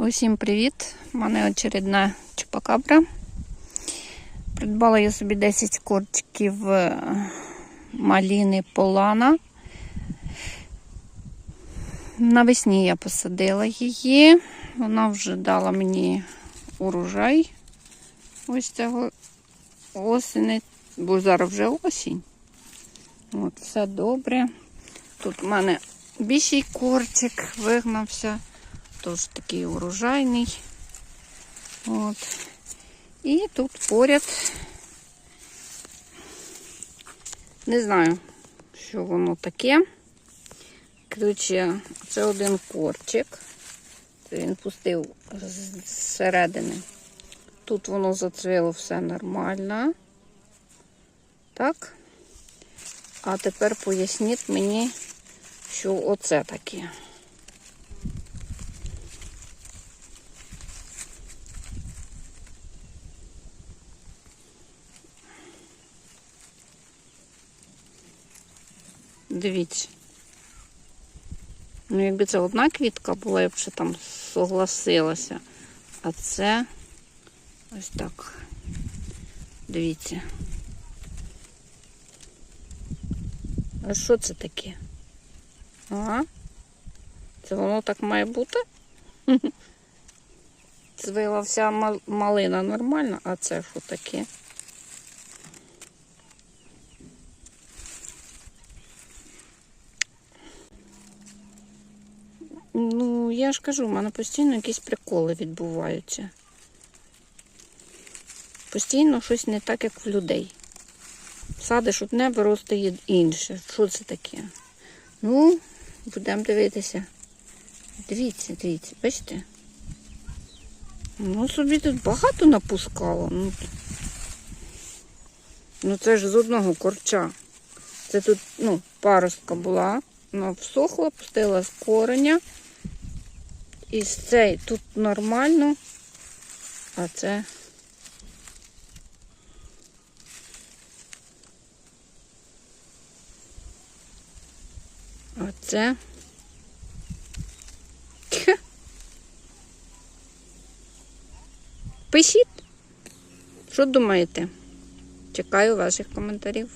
Усім привіт! У мене очередна чупакабра. Придбала я собі 10 корчиків е, маліни полана. Навесні я посадила її. Вона вже дала мені урожай. Ось цього осені, бо зараз вже осінь. От, все добре. Тут в мене більший корчик вигнався. Тож такий урожайний. От. І тут поряд. Не знаю, що воно таке. Коротше, це один корчик. Він пустив зсередини. Тут воно зацвіло все нормально. Так. А тепер поясніть мені, що оце таке. Дивіться. Ну, якби це одна квітка була, я б ще там согласилася. А це ось так. Дивіться. А що це таке? Ага. Це воно так має бути? Звила вся малина нормально, а це що таке? Ну, я ж кажу, в мене постійно якісь приколи відбуваються. Постійно щось не так, як в людей. Садиш одне, виростає інше. Що це таке? Ну, будемо дивитися. Дивіться, дивіться, бачите? Ну, собі тут багато напускало. Ну, ну це ж з одного корча. Це тут, ну, паростка була, вона всохла, пустила з кореня. І цей тут нормально, а це. А це. Пишіть, що думаєте? Чекаю ваших коментарів.